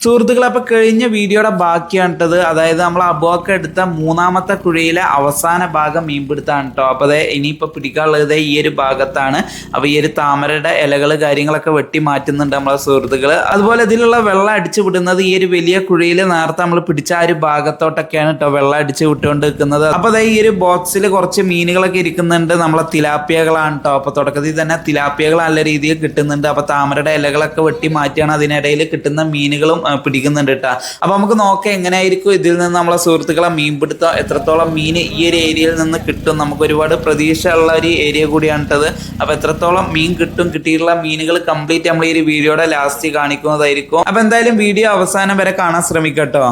സുഹൃത്തുക്കളെ അപ്പൊ കഴിഞ്ഞ വീഡിയോയുടെ ബാക്കിയാണ് കേട്ടത് അതായത് നമ്മൾ അബോക്ക എടുത്ത മൂന്നാമത്തെ കുഴിയിലെ അവസാന ഭാഗം മീൻപിടുത്താണ് കേട്ടോ അപ്പൊ അതെ ഇനിയിപ്പോ പിടിക്കാനുള്ളത് ഈ ഒരു ഭാഗത്താണ്. അപ്പൊ ഈ ഒരു താമരയുടെ ഇലകൾ കാര്യങ്ങളൊക്കെ വെട്ടി മാറ്റുന്നുണ്ട് നമ്മളെ സുഹൃത്തുക്കൾ. അതുപോലെ ഇതിലുള്ള വെള്ളം അടിച്ചു വിടുന്നത് ഈ ഒരു വലിയ കുഴിയിൽ നേരത്തെ നമ്മൾ പിടിച്ച ആ ഒരു ഭാഗത്തോട്ടൊക്കെയാണ് കേട്ടോ വെള്ളം അടിച്ചു വിട്ടുകൊണ്ട് നിൽക്കുന്നത് അപ്പൊ അതെ ഈ ഒരു ബോക്സിൽ കുറച്ച് മീനുകളൊക്കെ ഇരിക്കുന്നുണ്ട് നമ്മളെ തിലാപ്പിയകളാണ് കേട്ടോ അപ്പൊ തുടക്കത്തിൽ തന്നെ തിലാപ്പിയകൾ നല്ല രീതിയിൽ കിട്ടുന്നുണ്ട്. അപ്പൊ താമരയുടെ ഇലകളൊക്കെ വെട്ടി മാറ്റിയാണ് അതിനിടയിൽ കിട്ടുന്ന മീനുകളും പിടിക്കുന്നുണ്ട് കേട്ടോ അപ്പൊ നമുക്ക് നോക്കാം എങ്ങനെയായിരിക്കും ഇതിൽ നിന്ന് നമ്മളെ സുഹൃത്തുക്കളെ മീൻ പിടുത്തം എത്രത്തോളം മീൻ ഈ ഒരു ഏരിയയിൽ നിന്ന് കിട്ടും. നമുക്ക് ഒരുപാട് പ്രതീക്ഷ ഉള്ള ഒരു ഏരിയ കൂടിയാണ് കേട്ടത് അപ്പൊ എത്രത്തോളം മീൻ കിട്ടും കിട്ടിയിട്ടുള്ള മീനുകൾ കംപ്ലീറ്റ് നമ്മൾ ഈ ഒരു വീഡിയോയുടെ ലാസ്റ്റ് കാണിക്കുന്നതായിരിക്കും. അപ്പൊ എന്തായാലും വീഡിയോ അവസാനം വരെ കാണാൻ ശ്രമിക്കട്ടോ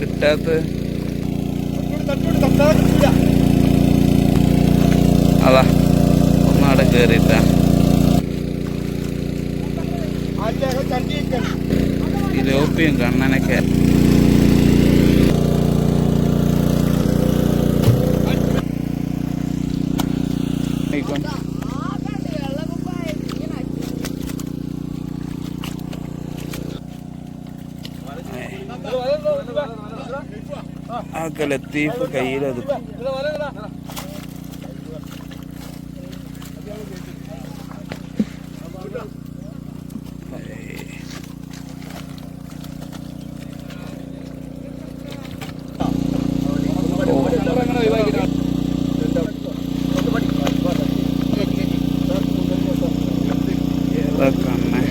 കിട്ടാത്ത അതാ ഒന്നവിടെ കേറിട്ടാ തിലോപ്പിയും കണ്ണനൊക്കെ ആയിക്കോട്ടെ. ആ ലത്തീഫ് കയ്യിലത് ഏതാ കണ്ണേ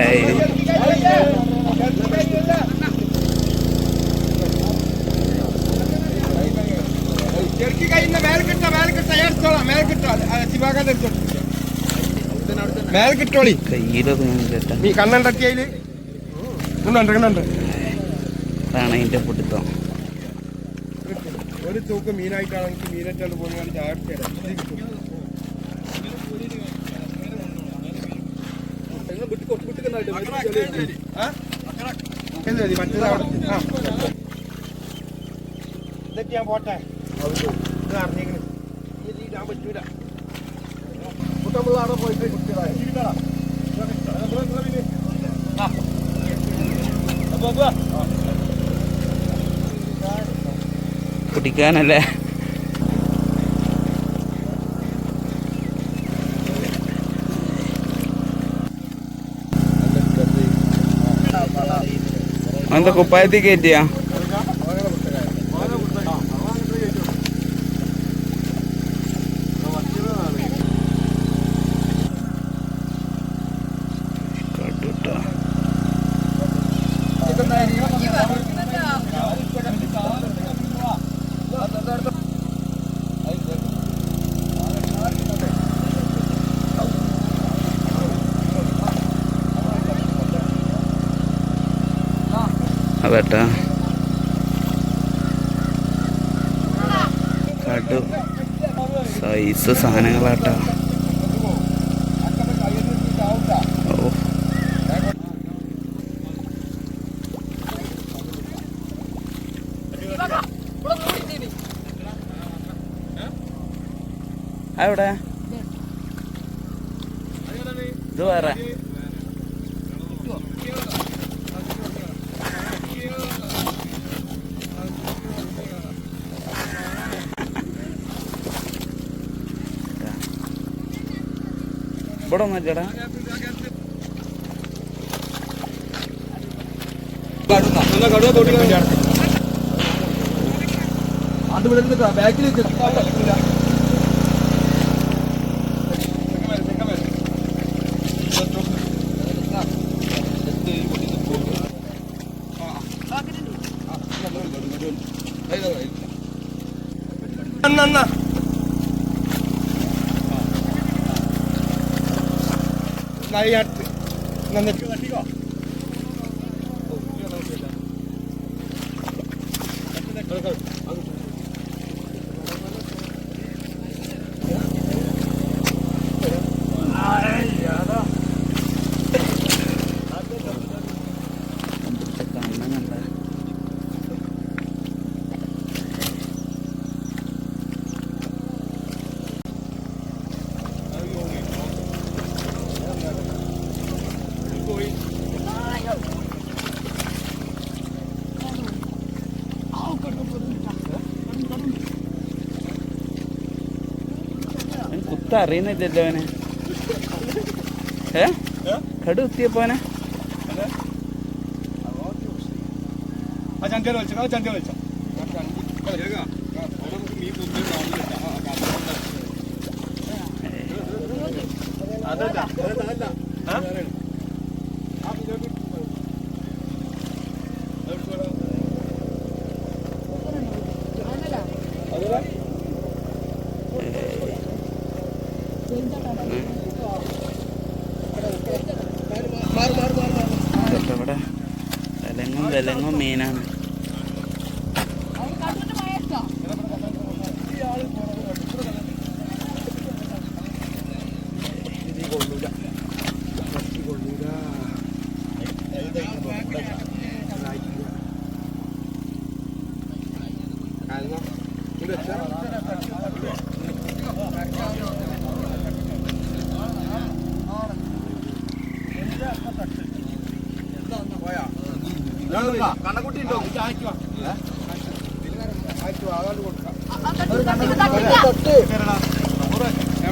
ഏയ് മേൽ കിട്ടോളി. നീ കണ്ണണ്ടട്ടിയതിൽ കണ്ണുണ്ട് കണ്ണുണ്ട്? അതാണ് അതിന്റെ പിടുത്തം ഒരു തൂക്ക് മീനായിട്ടാണ് എനിക്ക് മീനറ്റാണ് പോകുന്നത് ചായ ഇതൊക്കെ ഞാൻ പോട്ടെ. ഇത് അറിഞ്ഞേക്കണ്. ഇത് ഇടാൻ പറ്റൂല. കുട്ടമ്പിള്ളാടെ പോയിട്ട് കുട്ടികളായി. പിടിക്കാനല്ലേ എന്താ കുപ്പായത്തിൽ കയറ്റിയാ കണ്ടുട്ടാ അതട്ടാ കടു സൈസ് സാധനങ്ങളാട്ടാ. അവിടെ ഇത് വേറെ. ഒന്നും ചേട്ടാ അത് വിടുന്നത് ബാക്കിൽ അന്ന Nadie, nadie, nadie, കുത്ത അറിയുന്നില്ലല്ലോ അവനെ. ഏ? കടു കുത്തിയപ്പോനെ അതല്ല അതല്ല ഇവിടെ? വിലങ്ങും വിലങ്ങും മീനാണ് കണ്ണക്കുട്ടി ഉണ്ടോ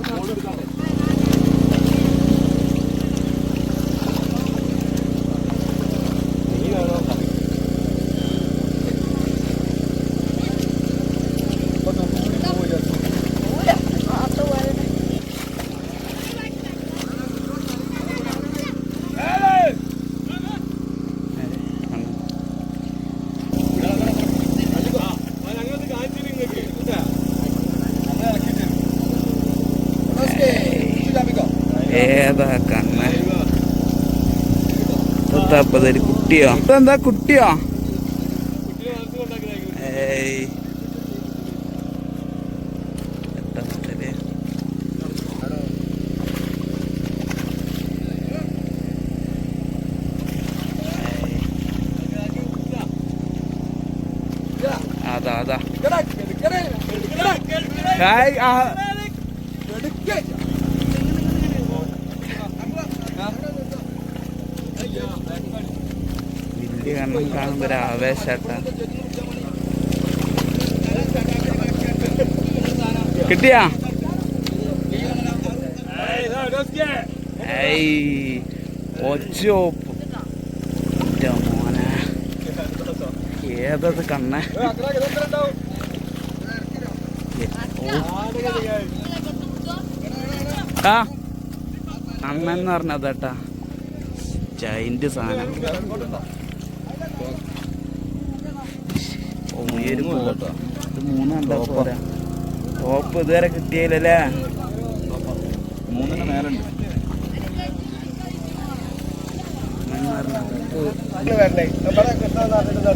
Thank you. ഏതാ കണ്ണ ഒരു കുട്ടിയോ? ഇതെന്താ കുട്ടിയോ? ഏയ്. അതാ അതാ. ആ. വലിയ കണ്ണം കാണുമ്പോ ഒരു ആവേശാട്ടാ കിട്ടിയാ ഒച്ചോപ്പ് മോനെ. ഏതത് കണ്ണ? ആ അണ്ണെന്ന് പറഞ്ഞതാട്ടാ. ജൈന്റ് സാധനം ഓ, ഈ ഒരു പോത്ത്. ഇത് മൂന്ന് കണ്ടാ പോരാ ടോപ്പ് ഇതുവരെ കിട്ടിയില്ലല്ലേ മൂന്നിന് മേലുണ്ട് നമ്മുടെ കൃഷ്ണനാഥിന്റെ.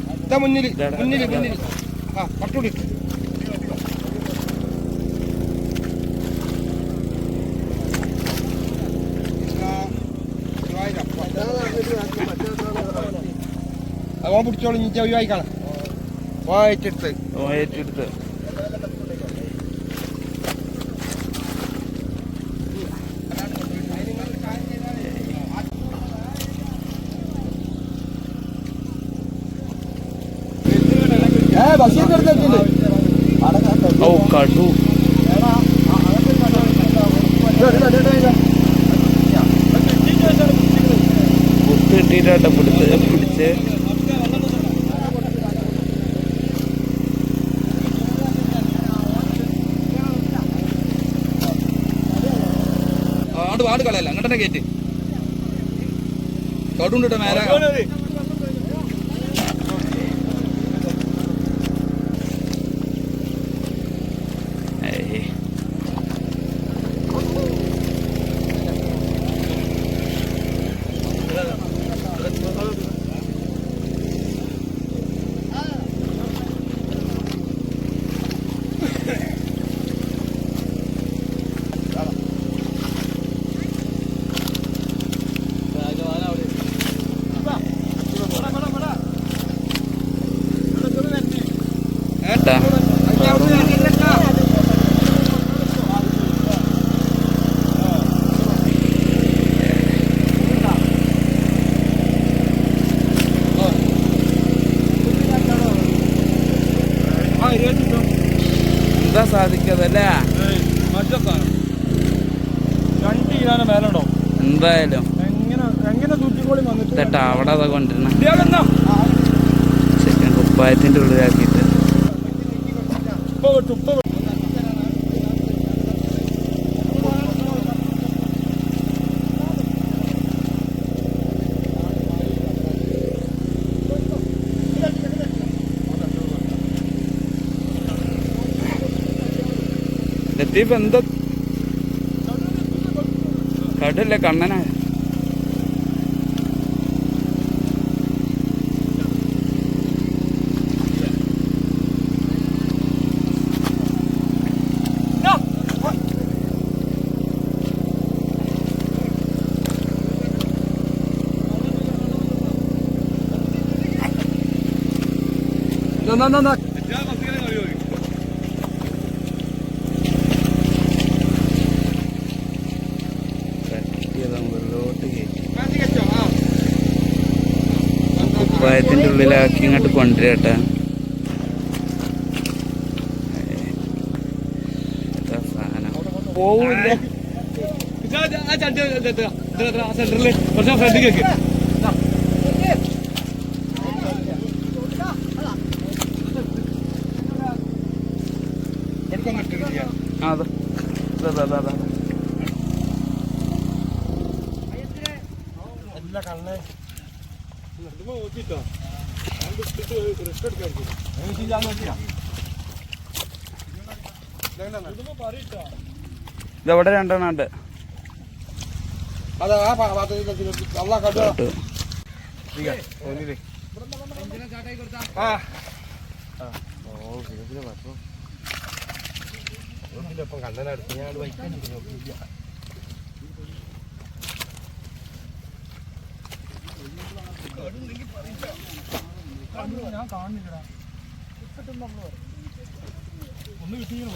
ഇതാ മുന്നിൽ മുന്നിൽ. മുന്നിൽ ആ പട്ടുടി അവൻ പിടിച്ചോളൂ ഇഞ്ചി ഒഴിവായിക്കാണ് വായിച്ചെടുത്ത്. ഏറ്റെടുത്ത്. ബസ്സിന്റെ അടുത്ത് ഓ കടു. കുത്ത് കിട്ടിയിട്ടാട്ടോ പിടിച്ച് പിടിച്ച്. ആട് വാട് കളയല്ല അങ്ങോട്ട് കയറ്റി കടുണ്ടിട്ട് മേലെ ഏയ്. ഏട്ടാ എന്താ സാധിക്കതല്ലേ മറ്റേ സാധനം രണ്ട് കിലോന് മേലുണ്ടോ എന്തായാലും ഇതട്ടാ അവിടെ അതാ കൊണ്ടിരുന്ന? ചിക്കൻ കുപ്പായത്തിന്റെ ഉള്ളിലാക്കിയിട്ട്. വിട്ടു ഇപ്പൊ ലത്തീഫ് എന്താ? കടല്ലേ കണ്ണനാ? എന്നാ, കുപ്പായത്തിന്റെ ഉള്ളിലാക്കി ഇങ്ങോട്ട് കൊണ്ടുവരട്ടെ സാധനം പോവില്ല ആ ചട്ടി സെന്ററിൽ കുറച്ച് ഫ്രണ്ടിൽ കേക്ക് ആ, അതാ. ഇതാ, ഇതാ, ഇതാ, ഇതാ. കണ്ണേ നോക്കിട്ടോ റിസ്ക് എടുക്കാൻ ഇതവിടെ രണ്ടെണ്ണം ഉണ്ട്. അതാ ആ ഭാഗത്ത് അല്ല കണ്ടോ? കേട്ടോ. ആ. കണ്ണനടുത്ത് ഞാൻ വൈക്കാൻ ഞാൻ കാണുന്നില്ലടാ ഒന്ന് കിട്ടിയോ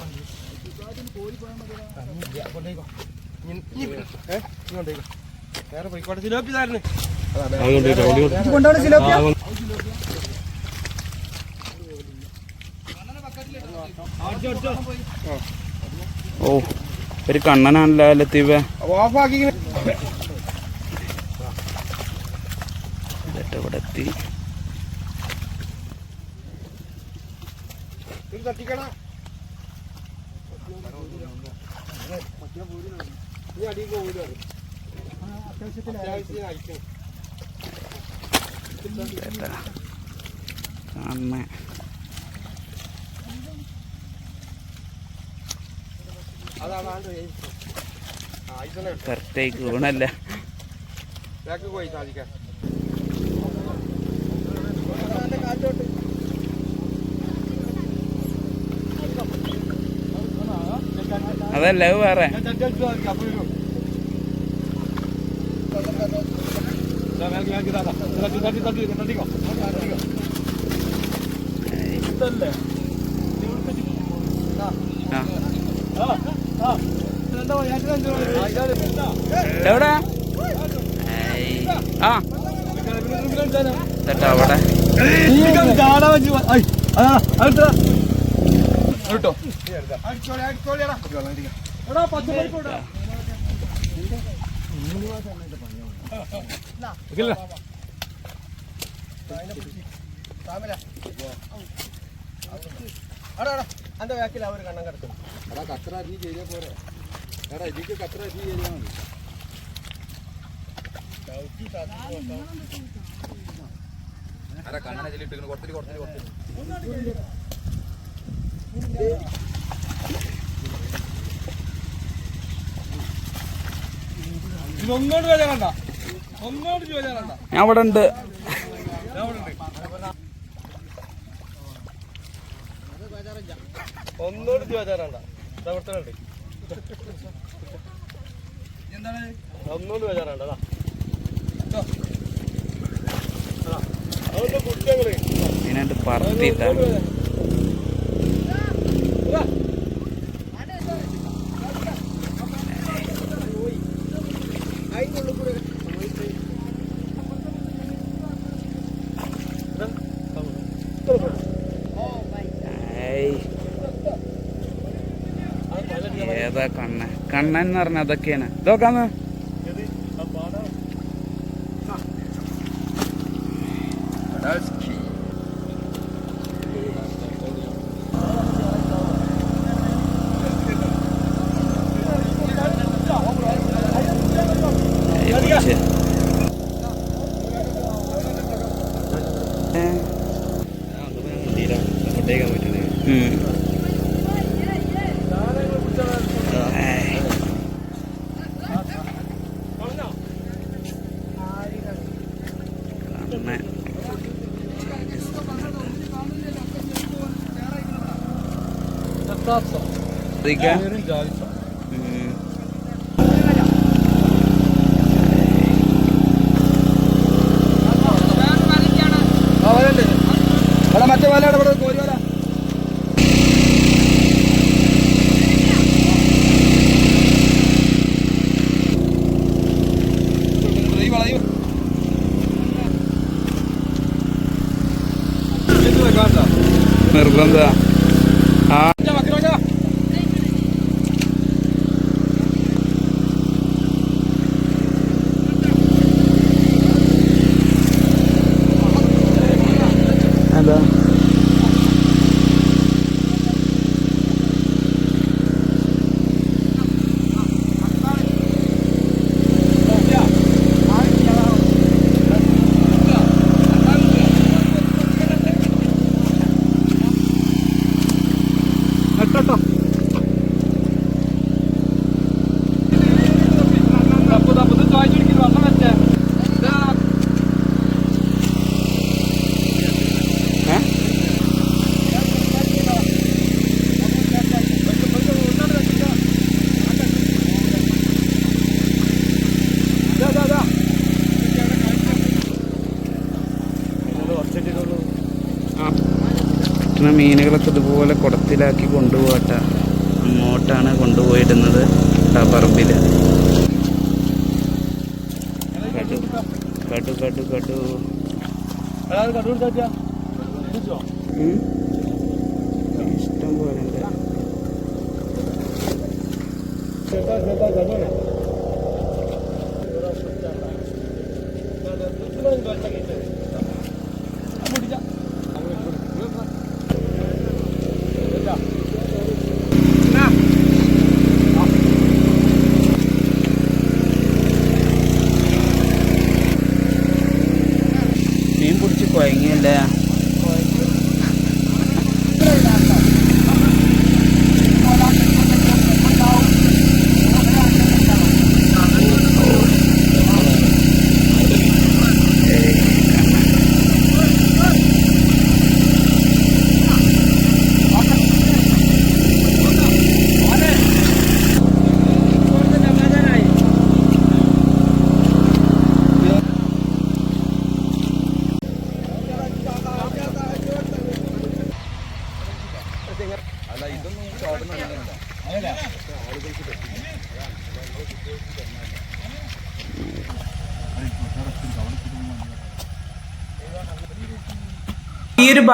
വേറെ പോയിക്കോട്ടെ സിലോപ്പി ഓ ഒരു കണ്ണനാണല്ലോ ലത്തീഫ്. ഓഫാക്കി എന്നിട്ട് ഇവിടെ എത്തി തട്ടിക്കണ നീ അടിയിൽ പോകില്ല അത്യാവശ്യത്തിന് അയക്കും കേട്ടാ കാണണേ അതാണ് ആയിക്കണേ കറക്റ്റായി ഗുണല്ല പോയി സാധിക്കാൻ അതല്ല അത് വേറെ. എവിടെ. ആ. അവിടെ. അന്റെ ബാക്കിൽ അവർ കണ്ണം കിടക്കും. എടാ കത്ര അരിഞ്ഞ് ചെയ്താൽ പോരെ. എടാ ഇതിക്ക് കത്ര അരിഞ്ഞ് ചെയ്താൽ മതി. കണ്ണനെ ചെല്ലിട്ട് കുറച്ചിട്ട് കുറച്ചിട്ട് കുറച്ചിട്ട് ഞാൻ അവിടെ ഉണ്ട്. ഒന്നോട് എന്താണ്? ഒന്നോട് ചോദിച്ചാലണ്ട അതാ അതൊന്ന് കുട്ടികൾ പറത്തിയിട്ടാണ് അതിന്റെ ഉള്ളിൽ കൂടെ ഏയ്. ഏതാ കണ്ണ കണ്ണൻ എന്ന് പറഞ്ഞ അതൊക്കെയാണ്. ഇതൊക്കാന്ന് ശ്രദ്ധിക്കാം ഉം. മറ്റേ വല ഇവിടെ കോരി വല. നിർബന്ധ tá, tá. മീനുകളൊക്കെ ഇതുപോലെ കുടത്തിലാക്കി കൊണ്ടുപോകട്ട അങ്ങോട്ടാണ് കൊണ്ടുപോയിടുന്നത് പറമ്പിൽ കടു കടു കടു കടു. ഇഷ്ടം പോലെ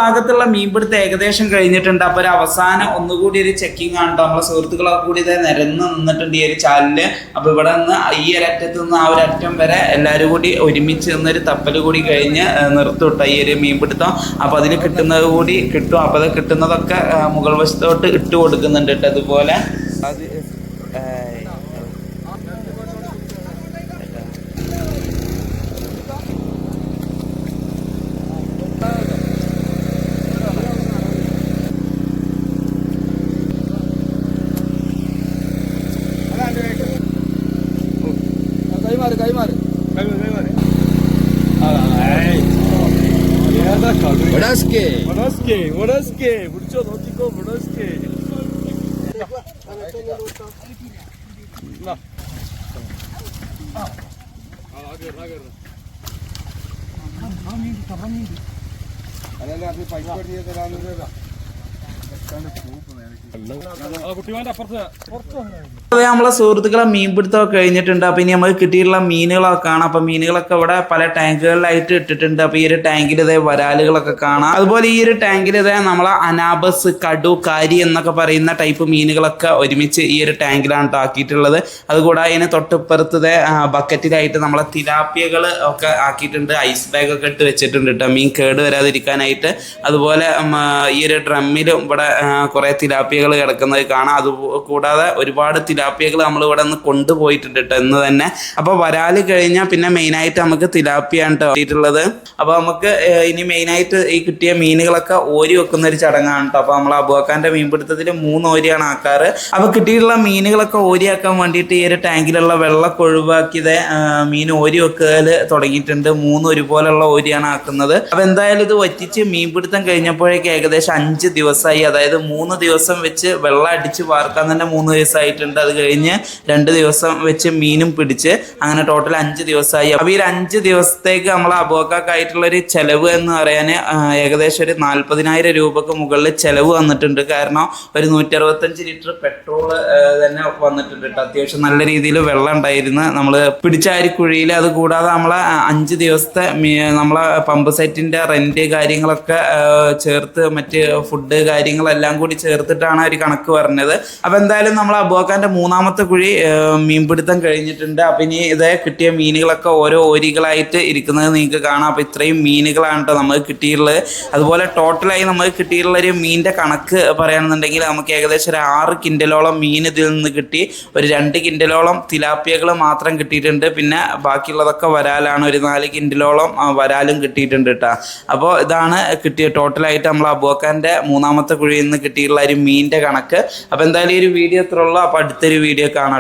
ഭാഗത്തുള്ള മീൻപിടുത്തം ഏകദേശം കഴിഞ്ഞിട്ടുണ്ട്. അപ്പൊ ഒരു അവസാനം ഒന്നുകൂടി ഒരു ചെക്കിംഗ് ആണ് കേട്ടോ നമ്മളെ സുഹൃത്തുക്കളൊക്കെ കൂടി ഇതേ നിരന്ന് നിന്നിട്ടുണ്ട് ഈ ഒരു ചാലിൽ അപ്പൊ ഇവിടെ നിന്ന് ഈ ഒരു അറ്റത്ത് നിന്ന് ആ ഒരു അറ്റം വരെ എല്ലാവരും കൂടി ഒരുമിച്ച് നിന്നൊരു തപ്പൽ കൂടി കഴിഞ്ഞ് നിർത്തുട്ടോ ഈ ഒരു മീൻപിടുത്തം. അപ്പൊ അതിൽ കിട്ടുന്നത് കൂടി കിട്ടും. അപ്പൊ അത് കിട്ടുന്നതൊക്കെ മുകൾ വശത്തോട്ട് ഇട്ട് കൊടുക്കുന്നുണ്ട് കേട്ടോ അതുപോലെ അത് വടസ്കേ പിടിച്ചോ നോക്കിക്കോ വടസ്കേ കുട്ടിമാന്റെ അപ്പുറത്ത് നമ്മളെ സുഹൃത്തുക്കളെ മീൻപിടുത്തമൊക്കെ കഴിഞ്ഞിട്ടുണ്ട്. അപ്പൊ ഇനി നമുക്ക് കിട്ടിയിട്ടുള്ള മീനുകളൊക്കെ കാണാം. അപ്പൊ മീനുകളൊക്കെ ഇവിടെ പല ടാങ്കുകളിലായിട്ട് ഇട്ടിട്ടുണ്ട്. അപ്പൊ ഈ ഒരു ടാങ്കിൽ വരാലുകളൊക്കെ കാണാം. അതുപോലെ ഈ ഒരു ടാങ്കിൽ നമ്മളെ അനാബസ് കടു കാരി എന്നൊക്കെ പറയുന്ന ടൈപ്പ് മീനുകളൊക്കെ ഒരുമിച്ച് ഈ ഒരു ടാങ്കിലാണ് ട്ടോ ആക്കിയിട്ടുള്ളത്. അതുകൂടാതെ അതിന് തൊട്ടിപ്പുറത്ത് ബക്കറ്റിലായിട്ട് നമ്മളെ തിലാപ്പിയകൾ ഒക്കെ ആക്കിയിട്ടുണ്ട്. ഐസ് ബാഗ് ഒക്കെ ഇട്ട് വെച്ചിട്ടുണ്ട് കേട്ടോ. മീൻ കേട് വരാതിരിക്കാനായിട്ട് അതുപോലെ ഈ ഒരു ഡ്രമ്മിലും ഇവിടെ കുറെ തിലാപ്പിയകൾ കിടക്കുന്നത് കാണാം. അത് കൂടാതെ ഒരുപാട് തിലാപ്പിയകൾ നമ്മൾ ഇവിടെ നിന്ന് കൊണ്ടുപോയിട്ടുണ്ട് കേട്ടോ ഇന്ന് തന്നെ. അപ്പോൾ വരാൽ കഴിഞ്ഞാൽ പിന്നെ മെയിനായിട്ട് നമുക്ക് തിലാപ്പിയാണ് കേട്ടോ കിട്ടിയിട്ടുള്ളത്. അപ്പോൾ നമുക്ക് ഇനി മെയിനായിട്ട് ഈ കിട്ടിയ മീനുകളൊക്കെ ഓരി വെക്കുന്ന ഒരു ചടങ്ങാണ് കേട്ടോ അപ്പോൾ നമ്മൾ അബുവാക്കാന്റെ മീൻപിടുത്തത്തിൽ മൂന്ന് ഓരിയാണ് ആക്കാറ്. അപ്പോൾ കിട്ടിയിട്ടുള്ള മീനുകളൊക്കെ ഓരിയാക്കാൻ വേണ്ടിയിട്ട് ഈ ഒരു ടാങ്കിലുള്ള വെള്ളമൊക്കെ ഒഴിവാക്കിയത് മീൻ ഓരി വെക്കൽ തുടങ്ങിയിട്ടുണ്ട്. മൂന്ന് ഒരുപോലുള്ള ഓരിയാണ് ആക്കുന്നത്. അപ്പോൾ എന്തായാലും ഇത് വറ്റിച്ച് മീൻപിടുത്തം കഴിഞ്ഞപ്പോഴേക്ക് ഏകദേശം അഞ്ച് ദിവസമായി അതായത് മൂന്ന് ദിവസം വെച്ച് വെള്ളം അടിച്ച് വാർക്കാൻ തന്നെ മൂന്ന് ദിവസമായിട്ടുണ്ട്. അത് കഴിഞ്ഞ് രണ്ട് ദിവസം വെച്ച് മീനും പിടിച്ച് അങ്ങനെ ടോട്ടൽ അഞ്ച് ദിവസമായി. അപ്പോൾ ഈ ഒരു അഞ്ച് ദിവസത്തേക്ക് നമ്മൾ അബോക്കാക്കായിട്ടുള്ളൊരു ചെലവ് എന്ന് പറയാൻ ഏകദേശം ഒരു നാൽപ്പതിനായിരം രൂപക്ക് മുകളിൽ ചെലവ് വന്നിട്ടുണ്ട്. കാരണം ഒരു നൂറ്ററുപത്തഞ്ച് ലിറ്റർ പെട്രോൾ തന്നെ വന്നിട്ടുണ്ട് കേട്ടോ. അത്യാവശ്യം നല്ല രീതിയിൽ വെള്ളം ഉണ്ടായിരുന്നു. നമ്മൾ പിടിച്ച ആ ഒരു കുഴിയിൽ അത് കൂടാതെ നമ്മളെ ആ, അഞ്ച് ദിവസത്തെ നമ്മളെ പമ്പ് സെറ്റിന്റെ റെന്റ് കാര്യങ്ങളൊക്കെ ചേർത്ത് മറ്റ് ഫുഡ് കാര്യങ്ങളെല്ലാം കൂടി ചേർത്തിട്ടാണ് ഒരു കണക്ക് പറഞ്ഞത്. അപ്പൊ എന്തായാലും നമ്മൾ അബോക്കാന്റെ മൂന്നാമത്തെ കുഴി മീൻപിടുത്തം കഴിഞ്ഞിട്ടുണ്ട്. അപ്പൊ ഇനി ഇത് കിട്ടിയ മീനുകളൊക്കെ ഓരോ ഓരികളായിട്ട് ഇരിക്കുന്നത് നിങ്ങൾക്ക് കാണാം. അപ്പൊ ഇത്രയും മീനുകളാണ് കേട്ടോ നമുക്ക് കിട്ടിയിട്ടുള്ളത്. അതുപോലെ ടോട്ടലായി നമുക്ക് കിട്ടിയിട്ടുള്ള ഒരു മീനിന്റെ കണക്ക് പറയുകയാണെന്നുണ്ടെങ്കിൽ നമുക്ക് ഏകദേശം ഒരു ആറ് കിൻഡലോളം മീൻ ഇതിൽ നിന്ന് കിട്ടി. ഒരു രണ്ട് കിൻഡലോളം തിലാപ്പിയകൾ മാത്രം കിട്ടിയിട്ടുണ്ട്. പിന്നെ ബാക്കിയുള്ളതൊക്കെ വരാലാണ് ഒരു നാല് കിൻഡലോളം വരാലും കിട്ടിയിട്ടുണ്ട് കേട്ടോ. അപ്പോൾ ഇതാണ് കിട്ടിയ ടോട്ടലായിട്ട് നമ്മൾ അബോക്കാന്റെ മൂന്നാമത്തെ കുഴിയിൽ നിന്ന് കിട്ടിയിട്ടുള്ള ഒരു മീനിന്റെ കണക്ക്. അപ്പോൾ എന്തായാലും ഈ ഒരു വീഡിയോ എത്ര ഉള്ളൂ. അപ്പോൾ അടുത്തൊരു വീഡിയോ കാണാം